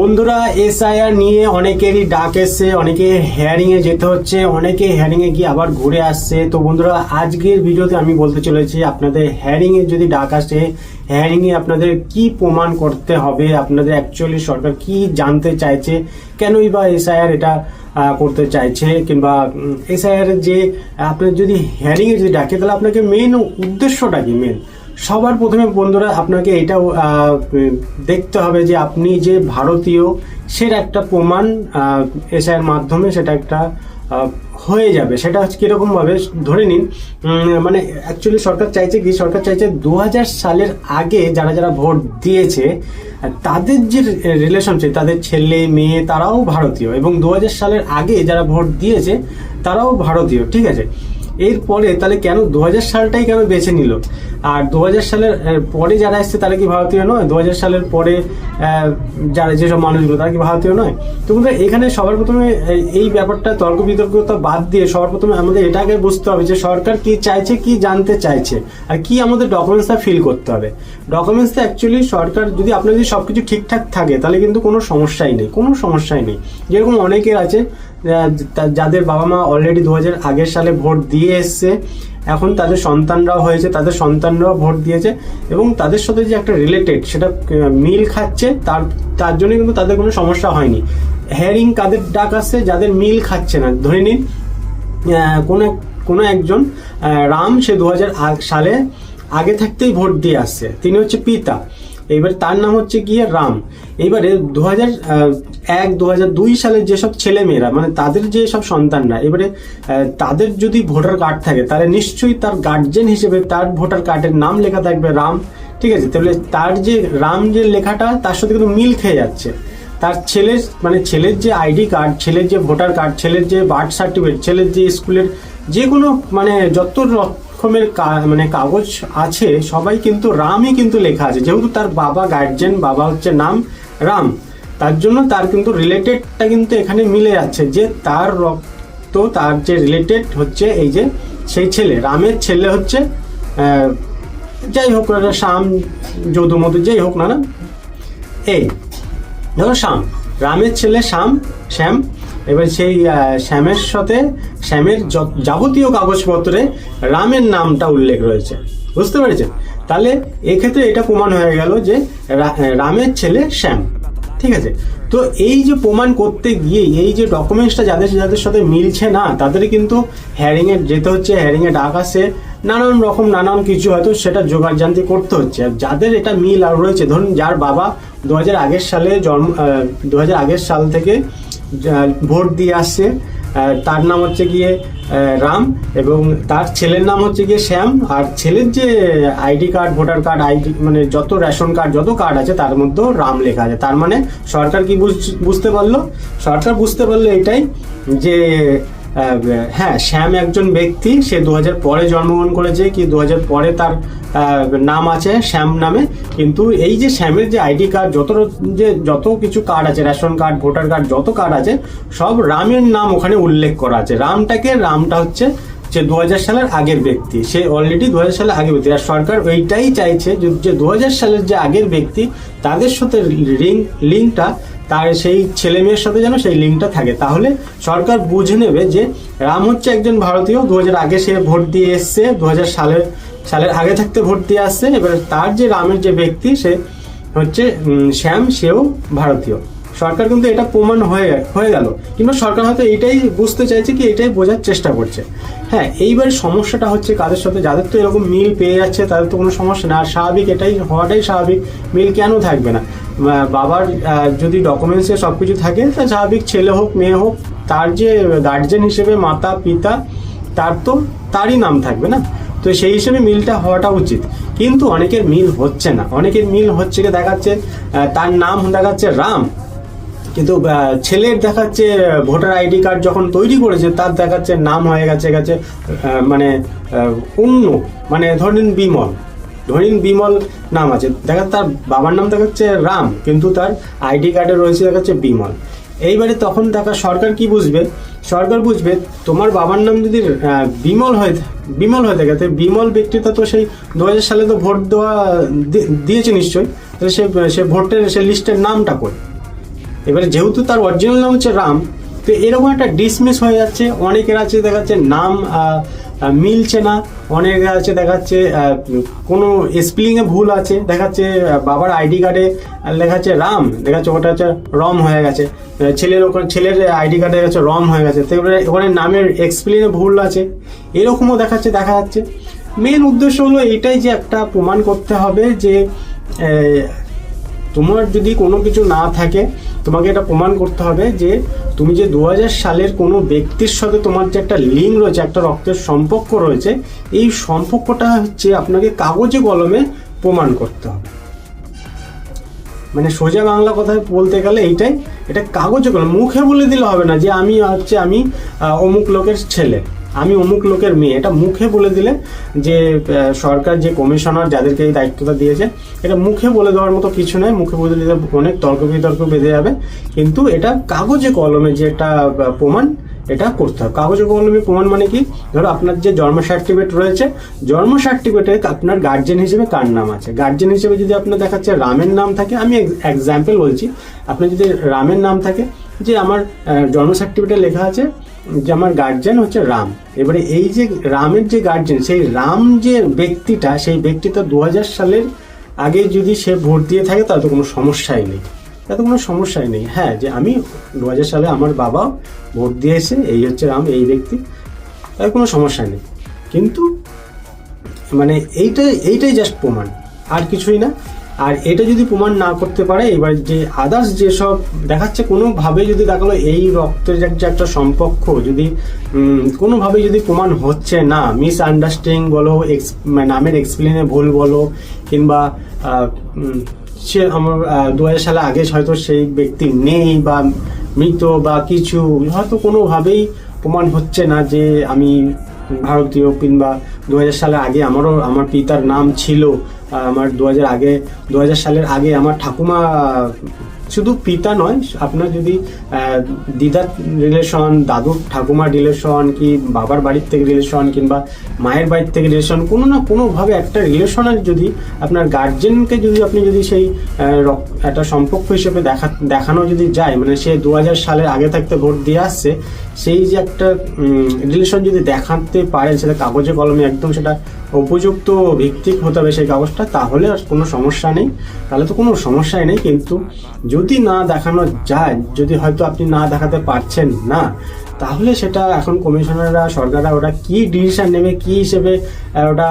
বন্ধুরা, এসআইআর নিয়ে অনেকেরই ডাক এসছে, অনেকে হেয়ারিং এ যেতে হচ্ছে, অনেকে হেয়ারিং এ গিয়ে আবার ঘুরে আসছে। তো বন্ধুরা, আজকের ভিডিওতে আমি বলতে চলেছি আপনাদের হেয়ারিং এ যদি ডাক আসে হেয়ারিং এ আপনাদের কি প্রমাণ করতে হবে, আপনাদের অ্যাকচুয়ালি সরকার কি জানতে চাইছে, কেনই বা এসআইআর এটা করতে চাইছে, কিংবা এসআইআর যে, আপনার যদি হেয়ারিং এ যদি ডাকে, তাহলে আপনাকে মেন উদ্দেশ্যটা কি মেন সবার প্রথমে বন্ধুরা আপনাকে এটাও দেখতে হবে যে আপনি যে ভারতীয়, সের একটা প্রমাণ এসআইয়ের মাধ্যমে সেটা একটা হয়ে যাবে। সেটা হচ্ছে কীরকম ভাবে ধরে নিন মানে অ্যাকচুয়ালি সরকার চাইছে কি, সরকার চাইছে দু হাজার সালের আগে যারা যারা ভোট দিয়েছে, তাদের যে রিলেশনশিপ তাদের ছেলে, মেয়ে, তারাও ভারতীয় এবং দু হাজার সালের আগে যারা ভোট দিয়েছে, তারাও ভারতীয়, ঠিক আছে? এরপরে তাহলে কেন দু হাজার সালটাই কেন বেছে নিল? আর দু হাজার সালের পরে যারা এসছে তারা কি ভারতীয় নয়? দু সালের পরে যারা যেসব মানুষগুলো, তারা কি ভারতীয় নয়? তো বন্ধুরা, এখানে সবার প্রথমে এই- ব্যাপারটা তর্ক বিতর্কতা বাদ দিয়ে সবার প্রথমে আমাদের এটা আগে বুঝতে হবে যে সরকার কি চাইছে, কি জানতে চাইছে, আর কি আমাদের ডকুমেন্টসটা ফিল করতে হবে। ডকুমেন্টসটা অ্যাকচুয়ালি সরকার, যদি আপনার যদি সব কিছু ঠিকঠাক থাকে, তাহলে কিন্তু কোনো সমস্যাই নেই, কোনো সমস্যাই নেই। যেরকম অনেকের আছে যাদের বাবা মা অলরেডি দু হাজার আগের সালে ভোট দিয়ে এসছে, এখন তাদের সন্তানরাও হয়েছে, তাদের সন্তানরাও ভোট দিয়েছে এবং তাদের সাথে যে একটা রিলেটেড সেটা মিল খাচ্ছে, তার তার জন্য কিন্তু তাদের কোনো সমস্যা হয়নি। হেয়ারিং কাদের ডাক আসছে, যাদের মিল খাচ্ছে না। ধরে নিন কোনো কোনো একজন রাম সে দু সালে আগে থাকতেই ভোট দিয়ে আসছে। তিনি হচ্ছে পিতা। এবার তার নাম হচ্ছে গিয়ে রাম। এইবারে দু হাজার এক দু হাজার দুই সালের যেসব ছেলে মেয়েরা মানে তাদের যে সব সন্তানরা, এবারে তাদের যদি ভোটার কার্ড থাকে, তাহলে নিশ্চয়ই তার গার্জেন হিসেবে তার ভোটার কার্ডের নাম লেখা থাকবে রাম। ঠিক আছে? তাহলে তার যে রাম যে লেখাটা, তার সাথে কিন্তু মিল খেয়ে যাচ্ছে। তার ছেলের মানে ছেলের যে আইডি কার্ড, ছেলের যে ভোটার কার্ড, ছেলের যে বার্থ সার্টিফিকেট ছেলের যে স্কুলের যে কোনো মানে যত রকমের মানে কাগজ আছে, সবাই কিন্তু রামই কিন্তু লেখা আছে। যেহেতু তার বাবা গার্জেন বাবা হচ্ছে নাম রাম, তার জন্য তার কিন্তু রিলেটেডটা কিন্তু এখানে মিলে যাচ্ছে যে তার রক্ত, তার যে রিলেটেড হচ্ছে এই যে সেই ছেলে, রামের ছেলে হচ্ছে যাই হোক না শ্যাম, যদুমধু, যাই হোক না না এই, ধরো শ্যাম, রামের ছেলে শ্যাম শ্যাম এবার সেই শ্যামের সাথে, শ্যামের যাবতীয় কাগজপত্রে রামের নামটা উল্লেখ রয়েছে। বুঝতে পেরেছেন? তাহলে এক্ষেত্রে এটা প্রমাণ হয়ে গেল যে রামের ছেলে শ্যাম। ঠিক আছে? তো এই যে প্রমাণ করতে গিয়ে, এই যে ডকুমেন্টসটা যাদের যাদের সাথে মিলছে না তাদের কিন্তু হ্যারিংয়ে যেতে হচ্ছে হ্যারিং এ ডাক আসে, নানান রকম নানান কিছু হয়তো সেটা জোগাড় জানতে করতে হচ্ছে। আর যাদের এটা মিল আর রয়েছে, ধরুন যার বাবা দু হাজার আগের সালে জন্ম দু হাজার আগের সাল থেকে ভোট দিয়ে আসছে তার নাম হচ্ছে গিয়ে রাম এবং তার ছেলের নাম হচ্ছে গিয়ে শ্যাম। আর ছেলের যে ID card, voter card, ID মানে যত রেশন কার্ড, যত কার্ড আছে, তার মধ্যেও রাম লেখা আছে। তার মানে সরকার কি বুঝ- বুঝতে পারল? সরকার বুঝতে পারল এটাই যে হ্যাঁ শ্যাম একজন ব্যক্তি, সে দু হাজার পরে জন্মগ্রহণ করেছে, কি দু হাজার পরে তার নাম আছে শ্যাম নামে, কিন্তু এই যে শ্যামের যে আইডি কার্ড, যত যে যত কিছু কার্ড আছে, রেশন কার্ড, ভোটার কার্ড, যত কার্ড আছে, সব রামের নাম ওখানে উল্লেখ করা আছে। রামটাকে, রামটা হচ্ছে যে দু সালের আগের ব্যক্তি, সে অলরেডি দু হাজার সালের আগের ব্যক্তি। আর সরকার ওইটাই চাইছে যে- দু হাজার সালের যে আগের ব্যক্তি, তাদের সাথে লিঙ্ক লিঙ্কটা তার সেই ছেলে মেয়ের সাথে যেন সেই লিঙ্কটা থাকে। তাহলে সরকার বুঝে নেবে যে রাম হচ্ছে একজন ভারতীয় দু হাজার আগে সে ভোট দিয়ে এসছে দু হাজার সালের সালের আগে থাকতে ভোট দিয়ে আসছে। এবার তার যে রামের যে ব্যক্তি, সে হচ্ছে শ্যাম, সেও ভারতীয়। সরকার কিন্তু এটা প্রমাণ হয়ে হয়ে গেল। কিংবা সরকার হয়তো এটাই বুঝতে চাইছে কি এটাই বোঝার চেষ্টা করছে। হ্যাঁ এইবার সমস্যাটা হচ্ছে কাদের সাথে? যাদের তো এরকম মিল পেয়ে যাচ্ছে, তাদের তো কোনো সমস্যা না আর স্বাভাবিক, এটাই হওয়াটাই স্বাভাবিক। মিল কেন থাকবে না? বাবার যদি ডকুমেন্টসে সব কিছু থাকে, তা স্বাভাবিক ছেলে হোক, মেয়ে হোক, তার যে গার্জেন হিসেবে মাতা, পিতা, তার তো তারই নাম থাকবে না? তো সেই হিসেবে মিলটা হওয়াটা উচিত। কিন্তু অনেকের মিল হচ্ছে না। অনেকের মিল হচ্ছে দেখাচ্ছে তার নাম দেখাচ্ছে রাম। কিন্তু ছেলের দেখাচ্ছে ভোটার আইডি কার্ড যখন তৈরি করেছে, তার দেখাচ্ছে নাম হয়ে গেছে গেছে মানে অন্য মানে ধরেন বিমল ধরিন বিমল নাম আছে। দেখা, তার বাবার নাম দেখাচ্ছে রাম, কিন্তু তার আইডি কার্ডে রয়েছে, দেখাচ্ছে বিমল। এইবারে তখন দেখা, সরকার কি বুঝবে? সরকার বুঝবে, তোমার বাবার নাম যদি বিমল হয়ে বিমল হয়ে থাকে তো বিমল ব্যক্তিটা তো সেই দু হাজার সালে তো ভোট দেওয়া দিয়েছে নিশ্চয়ই, তাহলে সে সে ভোটের, সে লিস্টের নামটা কই? এবারে যেহেতু তার অরিজিনাল নাম হচ্ছে রাম, তো এরকম একটা ডিসমিস হয়ে যাচ্ছে। অনেকের আছে দেখা যাচ্ছে নাম মিলছে না। অনেকের আছে দেখাচ্ছে কোনো স্পেলিংয়ে ভুল আছে। দেখাচ্ছে বাবার আইডি কার্ডে লেখাচ্ছে রাম, দেখাচ্ছে ওটা হচ্ছে রম হয়ে গেছে। ছেলের ওখানে, ছেলের আইডি কার্ডে গেছে রম হয়ে গেছে। তো এবারে ওখানে নামের এক্সপ্লেনে ভুল আছে। এরকমও দেখাচ্ছে, দেখা যাচ্ছে। মেন উদ্দেশ্য হলো এটাই যে একটা প্রমাণ করতে হবে যে তোমার যদি কোনো কিছু না থাকে তোমাকে এটা প্রমাণ করতে হবে যে তুমি যে দু হাজার সালের কোনো ব্যক্তির সাথে তোমার যে একটা লিঙ্ক রয়েছে, একটা রক্তের সম্পর্ক রয়েছে, এই সম্পর্কটা হচ্ছে আপনাকে কাগজে কলমে প্রমাণ করতে হবে। মানে সোজা বাংলা কথায় বলতে গেলে এইটাই, এটা কাগজে কলম, মুখে বলে দিলে হবে না যে আমি হচ্ছে আমি অমুক লোকের ছেলে। আমি অমুক লোকের মেয়ে। এটা মুখে বলে দিলে যে সরকার যে কমিশনার যাদেরকে এই দায়িত্বটা দিয়েছে, এটা মুখে বলে দেওয়ার মতো কিছু নয়। মুখে বলে দিলে অনেক তর্ক বিতর্ক বেঁধে যাবে। কিন্তু এটা কাগজে কলমে যে একটা প্রমাণ এটা করতে হবে। কাগজে কলমে প্রমাণ মানে কি? ধরো আপনার যে জন্ম সার্টিফিকেট রয়েছে, জন্ম সার্টিফিকেটে আপনার গার্জেন হিসেবে কার নাম আছে? গার্জেন হিসেবে যদি আপনার দেখাচ্ছে রামের নাম থাকে, আমি এক্সাম্পল বলছি, আপনার যদি রামের নাম থাকে, যে আমার জন্ম সার্টিফিকেটে লেখা আছে যে আমার গার্জেন হচ্ছে রাম। এবারে এই যে রামের যে গার্জেন সেই রাম যে ব্যক্তিটা, সেই ব্যক্তিটা দু হাজার সালের আগে যদি সে ভোট দিয়ে থাকে, তাহলে তো কোনো সমস্যাই নেই। তাতে কোনো সমস্যাই নেই। হ্যাঁ যে আমি দু হাজার সালে আমার বাবা ভোট দিয়েছে, এই হচ্ছে রাম, এই ব্যক্তি তাই কোনো সমস্যা নেই। কিন্তু মানে এইটাই এইটাই জাস্ট প্রমাণ, আর কিছুই না। আর এটা যদি প্রমাণ না করতে পারে, এবার যে আদার্স যেসব দেখাচ্ছে, কোনোভাবে যদি দেখাল এই রক্তের যে একটা সম্পর্ক, যদি কোনোভাবে যদি প্রমাণ হচ্ছে না মিস আন্ডারস্ট্যান্ডিং বলো এক্স মানে নামের এক্সপ্লেনে ভুল বলো, কিংবা সে আমার দু হাজার সালে আগে হয়তো সেই ব্যক্তি নেই বা মৃত বা কিছু, হয়তো কোনোভাবেই প্রমাণ হচ্ছে না যে আমি ভারতীয় কিংবা দু হাজার সালের আগে আমারও, আমার পিতার নাম ছিল আমার দু হাজার আগে দু হাজার সালের আগে আমার ঠাকুমা শুধু পিতা নয়, আপনার যদি দিদার রিলেশন দাদুর ঠাকুমার রিলেশন কি বাবার বাড়ির থেকে রিলেশন কিংবা মায়ের বাড়ির থেকে রিলেশন কোনো না কোনোভাবে একটা রিলেশনের যদি আপনার গার্জেনকে যদি আপনি যদি সেই একটা সম্পর্ক হিসেবে দেখা, দেখানো যদি যায় মানে সে দু হাজার সালের আগে থাকতে ভোট দিয়ে আসছে, সেই যে একটা রিলেশন যদি দেখাতে পারেন, সেটা কাগজে কলমে একদম সেটা উপযুক্ত ভিত্তিক হতে হবে সেই কাগজটা, তাহলে আর কোনো সমস্যা নেই। তাহলে তো কোনো সমস্যাই নেই, কিন্তু যদি না দেখানো যায়, যদি হয়তো আপনি না দেখাতে পারছেন না, তাহলে সেটা এখন কমিশনাররা, সরকাররা ওটা কি ডিসিশন নেবে, কি হিসেবে ওটা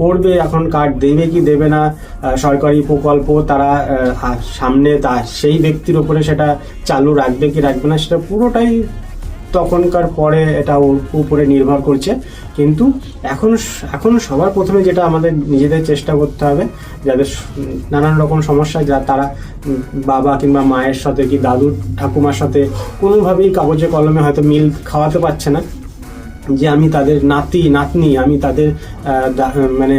করবে, এখন কার্ড দেবে, কি দেবে না সরকারি প্রকল্প তারা সামনে তা, সেই ব্যক্তির ওপরে সেটা চালু রাখবে, কি রাখবে না, সেটা পুরোটাই তখনকার পরে এটা উপরে নির্ভর করছে। কিন্তু এখন এখন সবার প্রথমে যেটা আমাদের নিজেদের চেষ্টা করতে হবে, যাদের নানান রকম সমস্যা, যা তারা বাবা কিংবা মায়ের সাথে কি দাদু, ঠাকুমার সাথে কোনোভাবেই কাগজে কলমে হয়তো মিল খাওয়াতে পারছে না। যে আমি তাদের নাতি, নাতনি, আমি তাদের মানে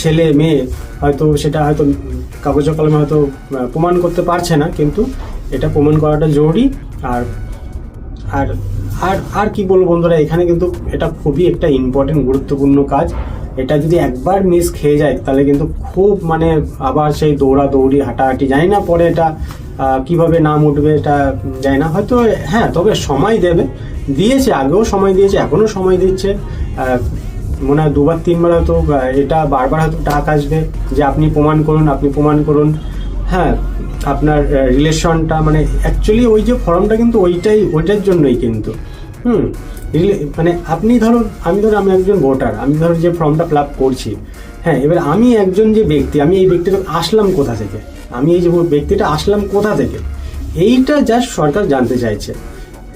ছেলে, মেয়ে, হয়তো সেটা হয়তো কাগজে কলমে হয়তো প্রমাণ করতে পারছে না। কিন্তু এটা প্রমাণ করাটা জরুরি। আর আর আর আর কি বলব বন্ধুরা, এখানে কিন্তু এটা খুবই একটা ইম্পর্টেন্ট গুরুত্বপূর্ণ কাজ। এটা যদি একবার মিস খেয়ে যায়, তাহলে কিন্তু খুব মানে আবার সেই দৌড়া দৌড়ি হাঁটাহাঁটি, জানি না পরে এটা কীভাবে নাম উঠবে এটা জানি না। হয়তো হ্যাঁ তবে সময় দেবে। দিয়েছে, আগেও সময় দিয়েছে, এখনও সময় দিচ্ছে। মনে হয় দুবার, তিনবার হয়তো এটা বারবার হয়তো ডাক আসবে যে আপনি প্রমাণ করুন, আপনি প্রমাণ করুন। হ্যাঁ আপনার রিলেশনটা মানে অ্যাকচুয়ালি ওই যে ফর্মটা কিন্তু ওইটাই, ওইটার জন্যই কিন্তু। হুম? মানে আপনি ধরো আমি ধরো আমি একজন ভোটার আমি ধরো যে ফর্মটা ফিল করছি। হ্যাঁ এবার আমি একজন যে ব্যক্তি, আমি এই ব্যক্তিটা আসলাম কোথা থেকে? আমি এই যে ব্যক্তিটা আসলাম কোথা থেকে? এইটা জাস্ট সরকার জানতে চাইছে।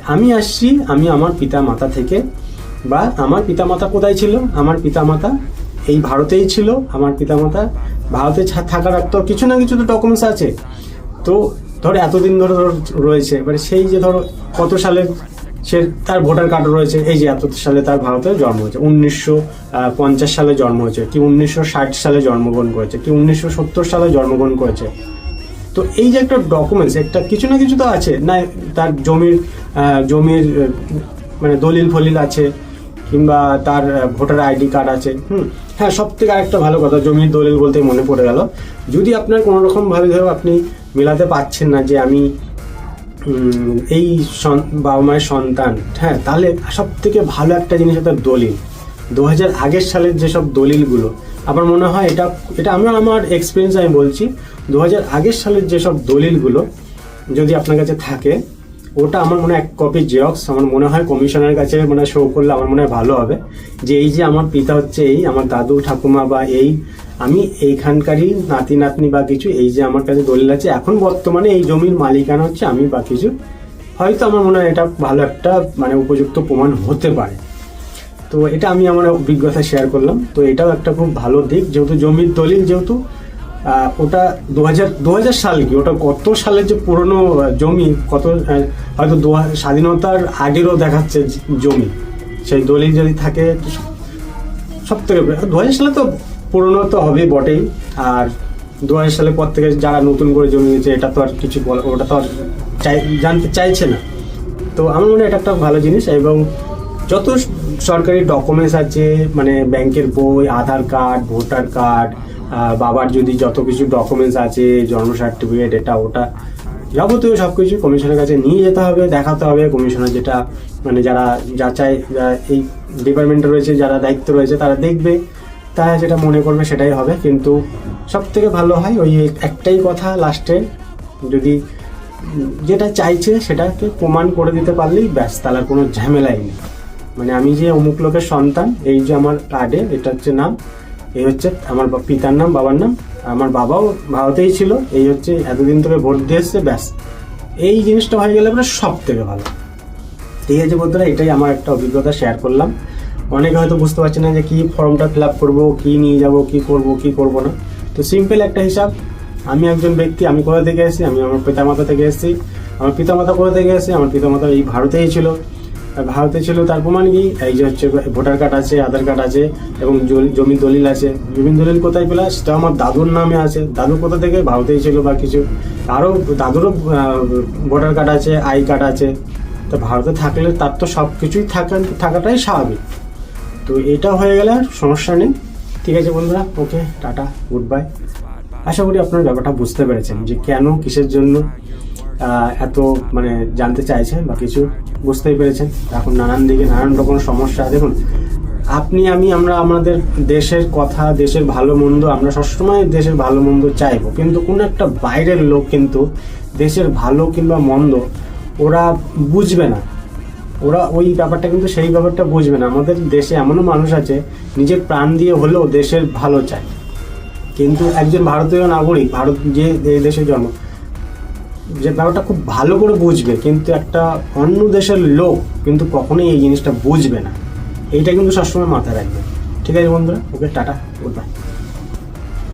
আমি আসছি, আমি আমার পিতা মাতা থেকে, বা আমার পিতামাতা কোথায় ছিল? আমার পিতামাতা এই ভারতেই ছিল, আমার পিতামাতা ভারতে ছা- থাকার একটা কিছু না কিছু তো ডকুমেন্টস আছে। তো ধরো এতদিন ধরে ধরো রয়েছে, এবারে সেই যে ধরো কত সালে সে তার ভোটার কার্ড রয়েছে, এই যে এত সালে তার ভারতে জন্ম হয়েছে, উনিশশো পঞ্চাশ সালে জন্ম হয়েছে, কি উনিশশো ষাট সালে জন্মগ্রহণ করেছে, কি উনিশশো সত্তর সালে জন্মগ্রহণ করেছে। তো এই যে একটা ডকুমেন্টস একটা কিছু না কিছু তো আছে, না, তার জমির জমির মানে দলিল ফলিল আছে কিংবা তার ভোটার আইডি কার্ড আছে, হুম? হ্যাঁ সব থেকে আরেকটা ভালো কথা, জমির দলিল বলতে মনে পড়ে গেল। যদি আপনার কোনো রকম ভাবে ধরো আপনি মেলাতে পারছেন না যে আমি এই বাবা মায়ের সন্তান হ্যাঁ তাহলে সব থেকে ভালো একটা জিনিস হচ্ছে দলিল। দু হাজার আগের সালের যেসব দলিলগুলো, আমার মনে হয় এটা এটা আমি, আমার এক্সপিরিয়েন্স আমি বলছি দু হাজার আগের সালের যেসব দলিলগুলো যদি আপনার কাছে থাকে ওটা আমার মনে এক কপি জেরক্স আমার মনে হয় কমিশনের কাছে মানে শো করলে আমার মনে হয় ভালো হবে। যে এই যে আমার পিতা হচ্ছে এই, আমার দাদু, ঠাকুমা বা এই, আমি এইখানকারই নাতি, নাতনি বা কিছু, এই যে আমার কাছে দলিল আছে, এখন বর্তমানে এই জমির মালিকানা হচ্ছে আমি বা কিছু। হয়তো আমার মনে হয় এটা ভালো একটা মানে উপযুক্ত প্রমাণ হতে পারে। তো এটা আমি আমার অভিজ্ঞতা শেয়ার করলাম। তো এটাও একটা খুব ভালো দিক। যেহেতু জমির দলিল যেহেতু ওটা দু হাজার দু হাজার সাল কি? ওটা কত সালের যে পুরনো জমি? কত হয়তো দু স্বাধীনতার আগেরও দেখাচ্ছে জমি। সেই দলিল যদি থাকে সব থেকে দু হাজার সালে তো পুরনো তো হবেই বটেই। আর দু হাজার সালের পর থেকে যারা নতুন করে জমি নিয়েছে, এটা তো আর কিছু বল ওটা তো আর চাই জানতে চাইছে না। তো আমার মনে হয় এটা একটা ভালো জিনিস। এবং যত সরকারি ডকুমেন্টস আছে মানে ব্যাংকের বই, আধার কার্ড ভোটার কার্ড বাবার যদি যত কিছু ডকুমেন্টস আছে, জন্ম সার্টিফিকেট এটা ওটা যাবতীয় সব কিছু কমিশনের কাছে নিয়ে যেতে হবে, দেখাতে হবে। কমিশনার যেটা মানে যারা যাচাই যারা এই ডিপার্টমেন্টে রয়েছে, যারা দায়িত্ব রয়েছে, তারা দেখবে, তারা যেটা মনে করবে সেটাই হবে। কিন্তু সব থেকে ভালো হয় ওই একটাই কথা লাস্টে যদি যেটা চাইছে সেটাকে প্রমাণ করে দিতে পারলেই ব্যাস, তাহলে কোনো ঝামেলাই নেই। মানে আমি যে অমুক লোকের সন্তান, এই যে আমার কার্ডে এটা হচ্ছে নাম। এই হচ্ছে আমার পিতার নাম, বাবার নাম। আমার বাবাও ভারতেই ছিল। এই হচ্ছে এতদিন ধরে ভোট দিয়ে ব্যাস। এই জিনিসটা হয়ে গেলে পরে সব থেকে ভালো। ঠিক আছে বন্ধুরা, এটাই আমার একটা অভিজ্ঞতা শেয়ার করলাম। অনেকে হয়তো বুঝতে পারছে না যে কি ফর্মটা ফিল আপ করব, কি নিয়ে যাব, কি করব কি করব না। তো সিম্পল একটা হিসাব। আমি একজন ব্যক্তি, আমি কোথা থেকে এসেছি? আমি আমার পিতামাতা থেকে এসেছি। আমার পিতামাতা কোথা থেকে এসেছে? আমার পিতামাতা এই ভারতেই ছিল। ভারতে ছিল তার প্রমাণ কি? এই যে হচ্ছে ভোটার কার্ড আছে, আধার কার্ড আছে এবং জমির দলিল আছে। জমির দলিল কোথায় পেলা সেটা আমার দাদুর নামে আছে। দাদু কোথা থেকে? ভারতেই ছিল বা কিছু। আরও দাদুরও ভোটার কার্ড আছে, আই কার্ড আছে। তো ভারতে থাকলে তার তো সব কিছুই থাকা, থাকাটাই স্বাভাবিক। তো এটা হয়ে গেলে আর সমস্যা নেই। ঠিক আছে বন্ধুরা, ওকে, টাটা, গুড বাই। আশা করি আপনারা ব্যাপারটা বুঝতে পেরেছেন যে কেন কিসের জন্য এত মানে জানতে চাইছেন বা কিছু বুঝতেই পেরেছেন। এখন নানান দিকে নানান রকম সমস্যা, দেখুন, আপনি, আমি, আমরা, আমাদের দেশের কথা, দেশের ভালো মন্দ, আমরা সবসময় দেশের ভালো মন্দ চাইব, কিন্তু কোনো একটা বাইরের লোক কিন্তু দেশের ভালো কিংবা মন্দ, ওরা বুঝবে না। ওরা ওই ব্যাপারটা কিন্তু সেই ব্যাপারটা বুঝবে না। আমাদের দেশে এমনও মানুষ আছে, নিজের প্রাণ দিয়ে হলেও দেশের ভালো চায়। কিন্তু একজন ভারতীয় নাগরিক, ভারত যে দেশে জন্ম, যে ব্যাপারটা খুব ভালো করে বুঝবে, কিন্তু একটা অন্য দেশের লোক কিন্তু কখনোই এই জিনিসটা বুঝবে না। এইটা কিন্তু সবসময় মাথায় রাখবে। ঠিক আছে বন্ধুরা, ওকে টাটা গুড বাই